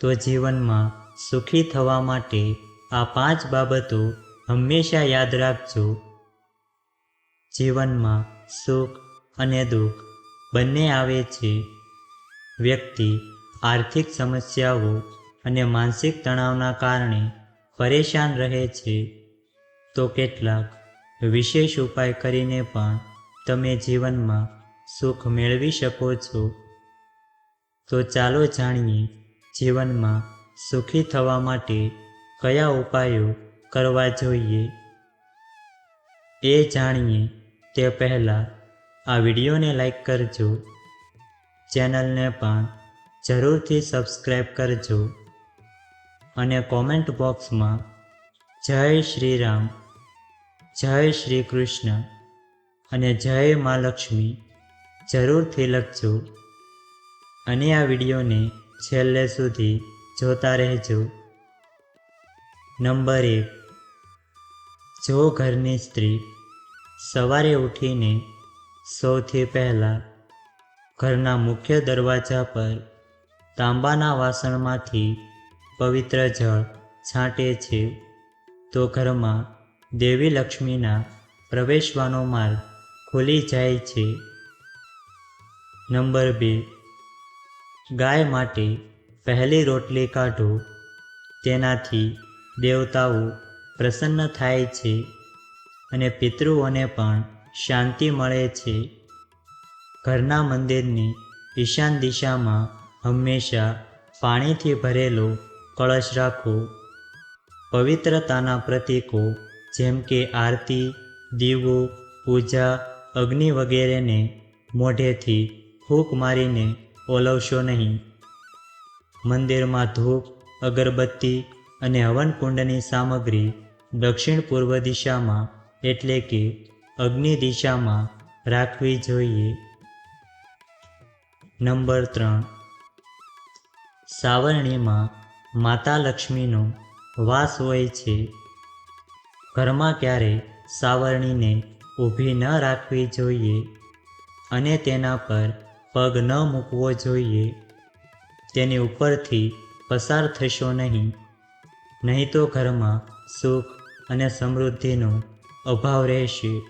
તો જીવનમાં સુખી થવા માટે આ પાંચ બાબતો હંમેશા યાદ રાખજો. જીવનમાં સુખ અને દુઃખ બંને આવે છે. વ્યક્તિ આર્થિક સમસ્યાઓ અને માનસિક તણાવના કારણે પરેશાન રહે છે. તો કેટલાક વિશેષ ઉપાય કરીને પણ તમે જીવનમાં સુખ મેળવી શકો છો. તો ચાલો જાણીએ જીવનમાં સુખી થવા માટે કયા ઉપાયો કરવા જોઈએ? એ જાણીએ તે પહેલાં આ વિડીયોને લાઈક કરજો. ચેનલને પણ જરૂરથી સબસ્ક્રાઈબ કરજો અને કોમેન્ટ બોક્સમાં જય શ્રી રામ, જય શ્રી કૃષ્ણ અને જય મા લક્ષ્મી જરૂરથી લખજો. અને આ વિડીયોને છેલ્લે સુધી જોતા રહેજો. નંબર એક. જો ઘરની સ્ત્રી સવારે ઉઠીને સૌથી પહેલાં ઘરના મુખ્ય દરવાજા પર તાંબાના વાસણમાંથી પવિત્ર જળ છાંટે છે, તો ઘરમાં દેવી લક્ષ્મીના પ્રવેશવાનો માર્ગ ખુલી જાય છે. નંબર બે. ગાય માટે પહેલી રોટલી કાઢો. તેનાથી દેવતાઓ પ્રસન્ન થાય છે અને પિતૃઓને પણ શાંતિ મળે છે. ઘરના મંદિરની ઈશાન દિશામાં હંમેશા પાણીથી ભરેલો કળશ રાખો. પવિત્રતાના પ્રતીકો જેમ કે આરતી, દીવો, પૂજા, અગ્નિ વગેરેને મોઢેથી ફૂંક મારીને ઓલવશો નહીં. મંદિરમાં ધૂપ, અગરબત્તી અને હવનકુંડની સામગ્રી દક્ષિણ પૂર્વ દિશામાં એટલે કે અગ્નિ દિશામાં રાખવી જોઈએ. નંબર ત્રણ. સાવરણીમાં માતા લક્ષ્મીનો વાસ હોય છે. ઘરમાં ક્યારે સાવરણીને ઊભી ન રાખવી જોઈએ અને તેના પર પગ ન મૂકવો જોઈએ. તેની ઉપરથી પસાર થશો નહીં. નહીં તો ઘરમાં સુખ અને સમૃદ્ધિનો અભાવ રહેશે.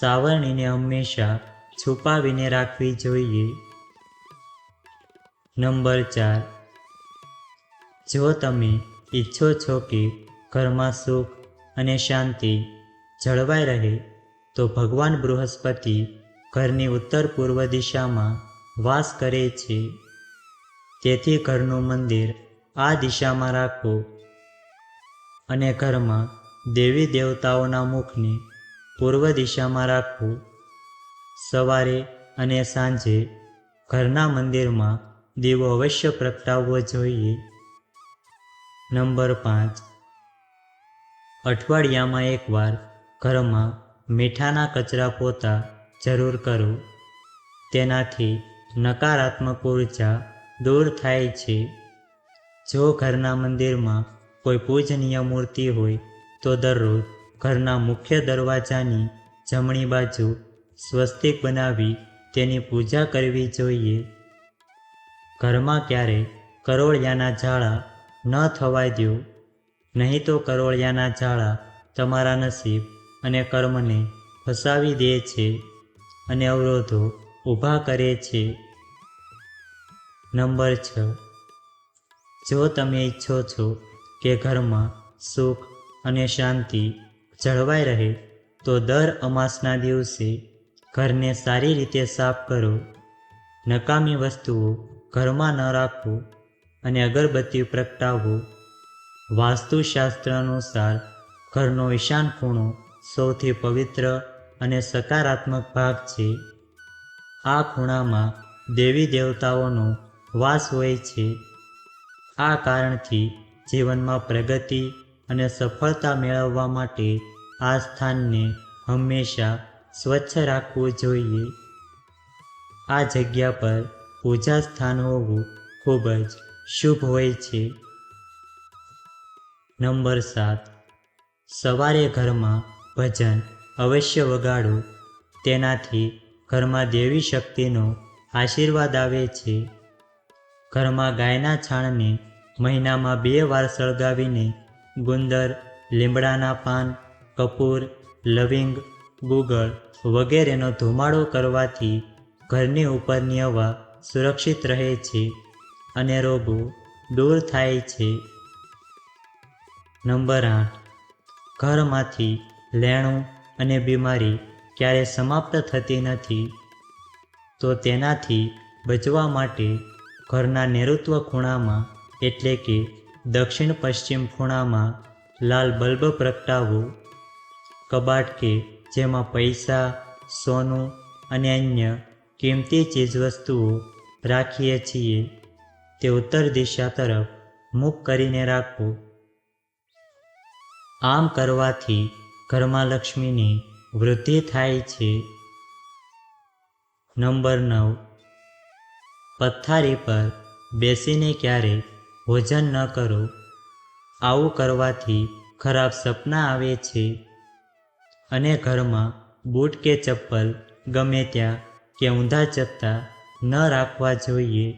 સાવરણીને હંમેશા છુપાવીને રાખવી જોઈએ. નંબર ચાર. જો તમે ઈચ્છો છો કે ઘરમાં સુખ અને શાંતિ જળવાઈ રહે, તો ભગવાન બૃહસ્પતિ ઘરની ઉત્તર પૂર્વ દિશામાં વાસ કરે છે. તેથી ઘરનું મંદિર આ દિશામાં રાખો અને ઘરમાં દેવી દેવતાઓના મુખને પૂર્વ દિશામાં રાખવું સવારે અને સાંજે ઘરના મંદિરમાં દીવો અવશ્ય પ્રગટાવવો જોઈએ. નંબર પાંચ. અઠવાડિયામાં એકવાર ઘરમાં મીઠાના કચરા પોતા જરૂર કરો. તેનાથી નકારાત્મક ઊર્જા દૂર થાય છે. જો ઘરના મંદિરમાં કોઈ પૂજનીય મૂર્તિ હોય, તો દરરોજ ઘરના મુખ્ય દરવાજાની જમણી બાજુ સ્વસ્તિક બનાવી તેની પૂજા કરવી જોઈએ. ઘરમાં ક્યારે કરોળિયાના ઝાડા ન થવા દો. નહીં તો કરોળિયાના ઝાડા તમારા નસીબ અને કર્મને ફસાવી દે છે. અને અવરોધો ઊભા કરે છે. નંબર છ. જો તમે ઈચ્છો છો કે ઘરમાં સુખ અને શાંતિ જળવાઈ રહે, તો દર અમાસના દિવસે ઘરને સારી રીતે સાફ કરો. નકામી વસ્તુઓ ઘરમાં ન રાખો અને અગરબત્તી પ્રગટાવો. વાસ્તુશાસ્ત્ર અનુસાર ઘરનો ઈશાન ખૂણો સૌથી પવિત્ર અને સકારાત્મક ભાગ છે. આ ખૂણામાં દેવી દેવતાઓનો વાસ હોય છે. આ કારણથી જીવનમાં પ્રગતિ અને સફળતા મેળવવા માટે આ સ્થાનને હંમેશા સ્વચ્છ રાખવું જોઈએ. આ જગ્યા પર પૂજા સ્થાન હોવું ખૂબ જ શુભ હોય છે. નંબર સાત. સવારે ઘરમાં ભજન અવશ્ય વગાડો. તેનાથી ઘરમાં દેવી શક્તિનો આશીર્વાદ આવે છે. ઘરમાં ગાયના છાણને મહિનામાં બે વાર સળગાવીને ગુંદર, લીમડાના પાન, કપૂર, લવિંગ, ગુગળ વગેરેનો ધુમાડો કરવાથી ઘરની ઉપરની હવા સુરક્ષિત રહે છે અને રોગો દૂર થાય છે. નંબર આઠ. ઘરમાંથી લેણું અને બીમારી ક્યારે સમાપ્ત થતી નથી, તો તેનાથી બચવા માટે ઘરના નૈઋત્વ ખૂણામાં એટલે કે દક્ષિણ પશ્ચિમ ખૂણામાં લાલ બલ્બ પ્રગટાવો, કબાટ કે જેમાં પૈસા, સોનું અને અન્ય કિંમતી ચીજવસ્તુઓ રાખીએ છીએ, તે ઉત્તર દિશા તરફ મુખ કરીને રાખવું આમ કરવાથી ઘરમાં લક્ષ્મીની વૃદ્ધિ થાય છે. નંબર નવ. પથારી પર બેસીને ક્યારે ભોજન ન કરો. આવું કરવાથી ખરાબ સપના આવે છે. અને ઘરમાં બૂટ કે ચપ્પલ ગમે ત્યાં કે ઊંધા જતા ન રાખવા જોઈએ.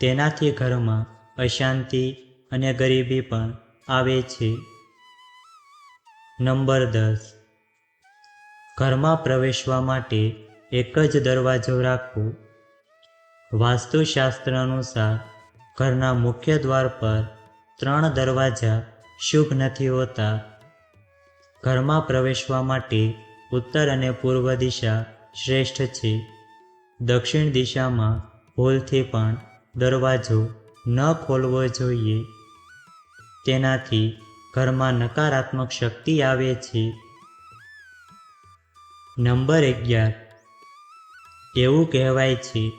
તેનાથી ઘરમાં અશાંતિ અને ગરીબી પણ આવે છે. નંબર દસ. ઘરમાં પ્રવેશવા માટે એક જ દરવાજો રાખવો. વાસ્તુશાસ્ત્ર અનુસાર ઘરના મુખ્ય દ્વાર પર ત્રણ દરવાજા શુભ નથી હોતા. ઘરમાં પ્રવેશવા માટે ઉત્તર અને પૂર્વ દિશા શ્રેષ્ઠ છે. દક્ષિણ દિશામાં ભૂલથી પણ દરવાજો ન ખોલવો જોઈએ. તેનાથી ઘરમાં નકારાત્મક શક્તિ આવે છે. નંબર અગિયાર. એવું કહેવાય છે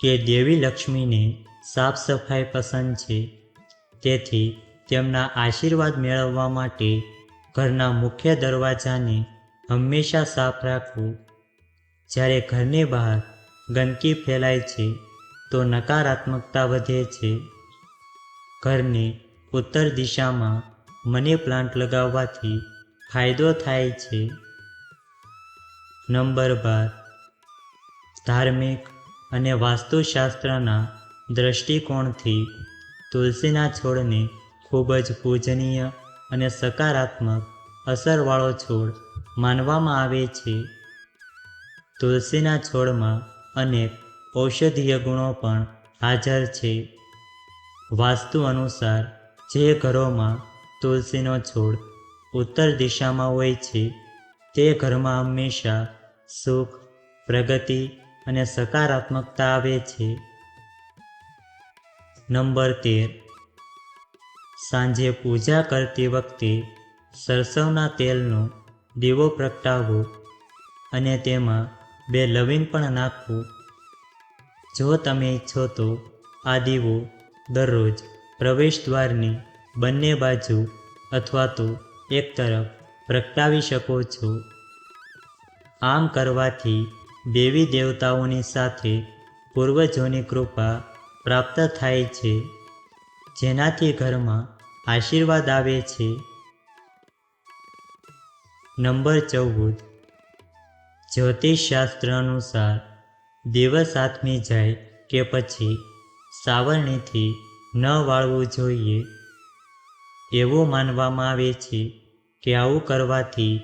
કે દેવી લક્ષ્મીને સાફ સફાઈ પસંદ છે. તેથી તેમના આશીર્વાદ મેળવવા માટે ઘરના મુખ્ય દરવાજાને હંમેશા સાફ રાખવું. જ્યારે ઘરની બહાર ગંદકી ફેલાય છે, તો નકારાત્મકતા વધે છે. ઘરની ઉત્તર દિશામાં મની પ્લાન્ટ લગાવવાથી ફાયદો થાય છે. નંબર બાર, ધાર્મિક અને વાસ્તુશાસ્ત્રના દૃષ્ટિકોણથી તુલસીના છોડને ખૂબ જ પૂજનીય અને સકારાત્મક અસરવાળો છોડ માનવામાં આવે છે. તુલસીના છોડમાં અનેક ઔષધીય ગુણો પણ હાજર છે. વાસ્તુ અનુસાર જે ઘરોમાં તુલસીનો છોડ ઉત્તર દિશામાં હોય છે, તે ઘરમાં હંમેશા સુખ, પ્રગતિ અને સકારાત્મકતા આવે છે. નંબર તેર. સાંજે પૂજા કરતી વખતે સરસવના તેલનો દીવો પ્રગટાવવો અને તેમાં બે લવિંગ પણ નાખવું જો તમે ઈચ્છો તો આ દીવો દરરોજ પ્રવેશ દ્વારની બંને બાજુ અથવા તો એક તરફ પ્રગટાવી શકો છો. આમ કરવાથી દેવી દેવતાઓની સાથે પૂર્વજોની કૃપા પ્રાપ્ત થાય છે, જેનાથી ઘરમાં આશીર્વાદ આવે છે. નંબર ચૌદ. જ્યોતિષશાસ્ત્ર અનુસાર દિવસ આથમી જાય કે પછી સાવરણીથી ન વાળવું જોઈએ. એવું માનવામાં આવે છે કે આવું કરવાથી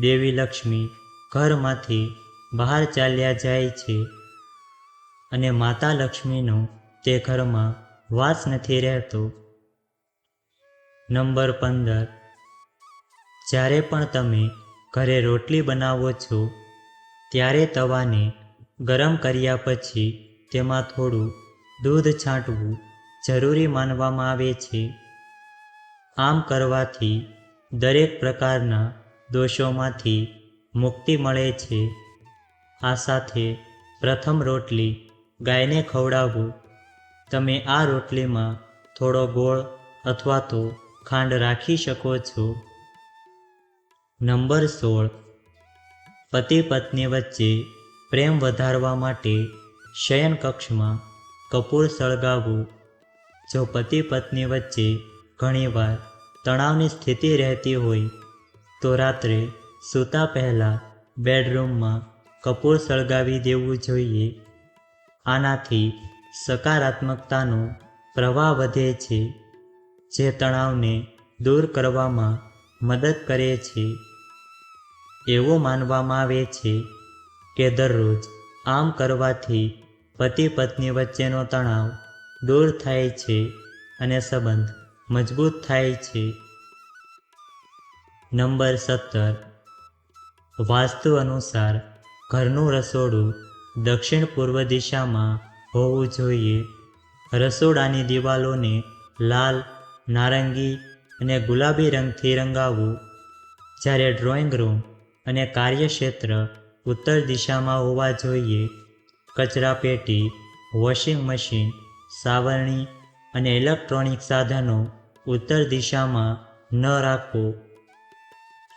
દેવી લક્ષ્મી ઘરમાંથી બહાર ચાલ્યા જાય છે અને માતા લક્ષ્મીનો તે ઘરમાં વાસ નથી રહેતો. નંબર પંદર. જ્યારે પણ તમે ઘરે રોટલી બનાવો છો, ત્યારે તવાને ગરમ કર્યા પછી તેમાં થોડું દૂધ છાંટવું જરૂરી માનવામાં આવે છે. આમ કરવાથી દરેક પ્રકારના દોષોમાંથી મુક્તિ મળે છે. આ સાથે પ્રથમ રોટલી ગાયને ખવડાવવું. તમે આ રોટલીમાં થોડો ગોળ અથવા તો ખાંડ રાખી શકો છો. નંબર સોળ. પતિ પત્ની વચ્ચે પ્રેમ વધારવા માટે શયન કક્ષમાં કપૂર સળગાવવું. જો પતિ પત્ની વચ્ચે ઘણીવાર તણાવની સ્થિતિ રહેતી હોય તો રાત્રે સૂતા પહેલાં બેડરૂમમાં કપૂર સળગાવી દેવું જોઈએ. આનાથી સકારાત્મકતાનો પ્રવાહ વધે છે, જે તણાવને દૂર કરવામાં મદદ કરે છે. એવું માનવામાં આવે છે કે દરરોજ આમ કરવાથી પતિ પત્ની વચ્ચેનો તણાવ દૂર થાય છે અને સંબંધ મજબૂત થાય છે. નંબર સત્તર. વાસ્તુ અનુસાર ઘરનું રસોડું દક્ષિણ પૂર્વ દિશામાં હોવું જોઈએ. રસોડાની દિવાલોને લાલ, નારંગી અને ગુલાબી રંગથી રંગાવવું. જ્યારે ડ્રોઈંગ રૂમ અને કાર્યક્ષેત્ર ઉત્તર દિશામાં હોવા જોઈએ. કચરાપેટી, વોશિંગ મશીન, સાવરણી અને ઇલેક્ટ્રોનિક સાધનો ઉત્તર દિશામાં ન રાખો.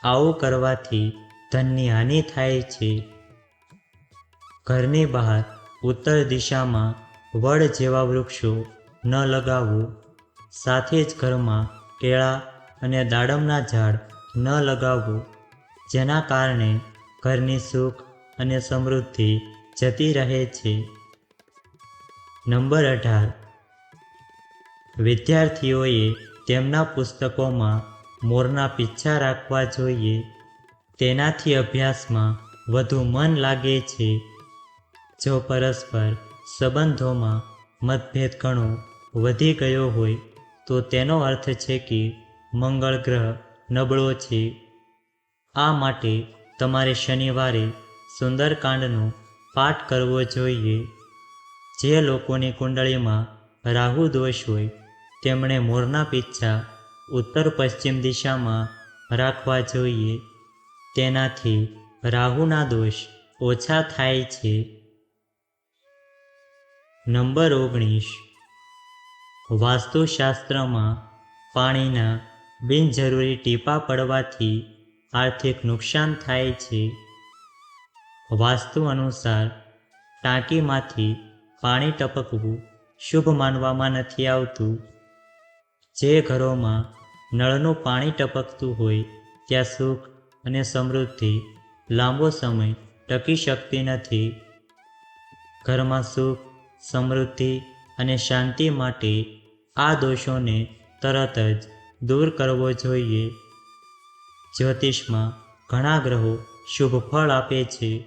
આવું કરવાથી ધનની હાનિ થાય છે. ઘરની બહાર ઉત્તર દિશામાં વડ જેવા વૃક્ષો ન લગાવવું સાથે જ ઘરમાં કેળા અને દાડમના ઝાડ ન લગાવવું જેના કારણે ઘરની સુખ અને સમૃદ્ધિ જતી રહે છે. નંબર અઢાર. વિદ્યાર્થીઓએ તેમના પુસ્તકોમાં મોરના પીછા રાખવા જોઈએ. તેનાથી અભ્યાસમાં વધુ મન લાગે છે. જો પરસ્પર સંબંધોમાં મતભેદ ઘણો વધી ગયો હોય, તો તેનો અર્થ છે કે મંગળ ગ્રહ નબળો છે. આ માટે તમારે શનિવારે સુંદરકાંડનો પાઠ કરવો જોઈએ. જે લોકોની કુંડળીમાં રાહુ દોષ હોય તેમણે મોરના પીંછા ઉત્તર પશ્ચિમ દિશામાં રાખવા જોઈએ. તેનાથી રાહુના દોષ ઓછા થાય છે. નંબર ઓગણીસ. વાસ્તુશાસ્ત્રમાં પાણીના બિનજરૂરી ટીપા પડવાથી આર્થિક નુકસાન થાય છે. વાસ્તુ અનુસાર ટાંકીમાંથી પાણી ટપકવું શુભ માનવામાં નથી આવતું. જે ઘરોમાં નળનું પાણી ટપકતું હોય ત્યાં સુખ અને સમૃદ્ધિ લાંબો સમય ટકી શકતી નથી. ઘરમાં સુખ, સમૃદ્ધિ અને શાંતિ માટે આ દોષોને તરત જ દૂર કરવો જોઈએ. જ્યોતિષમાં ઘણા ગ્રહો શુભ ફળ આપે છે.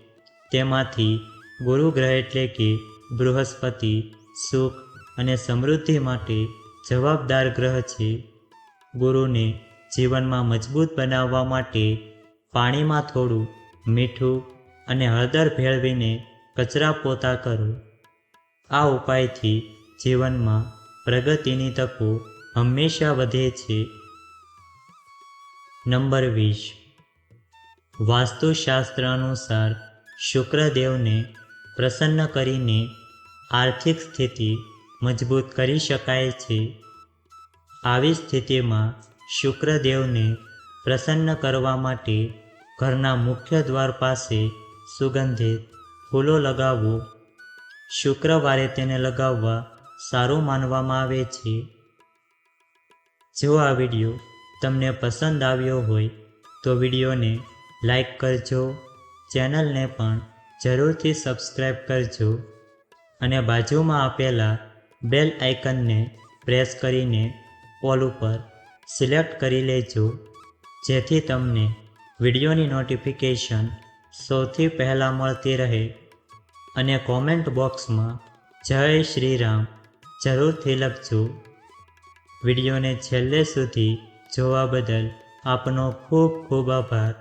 તેમાંથી ગુરુ ગ્રહ એટલે કે બૃહસ્પતિ સુખ અને સમૃદ્ધિ માટે જવાબદાર ગ્રહ છે. ગુરુને જીવનમાં મજબૂત બનાવવા માટે પાણીમાં થોડું મીઠું અને હળદર ભેળવીને કચરા પોતા કરો. આ ઉપાયથી જીવનમાં પ્રગતિની તકો હંમેશા વધે છે. નંબર વીસ. વાસ્તુશાસ્ત્ર અનુસાર શુક્રદેવને પ્રસન્ન કરીને આર્થિક સ્થિતિ મજબૂત કરી શકાય છે. આવી સ્થિતિમાં શુક્રદેવને પ્રસન્ન કરવા માટે ઘરના મુખ્ય દ્વાર પાસે સુગંધિત ફૂલો લગાવવો, શુક્રવારે તેને લગાવવા સારું માનવામાં આવે છે. જો આ વીડિયો તમને પસંદ આવ્યો હોય તો વિડીયોને લાઈક કરજો, ચેનલને પણ જરૂરથી સબસ્ક્રાઈબ કરજો અને બાજુમાં આપેલા બેલ આઇકનને પ્રેસ કરીને ઓલ ઉપર સિલેક્ટ કરી લેજો, જેથી તમને વિડીયોની નોટિફિકેશન સૌથી પહેલાં મળતી રહે અને કોમેન્ટ બોક્સમાં જય શ્રી રામ જરૂરથી લખજો. વિડીયોને છેલ્લે સુધી જોવા બદલ આપનો ખૂબ ખૂબ આભાર.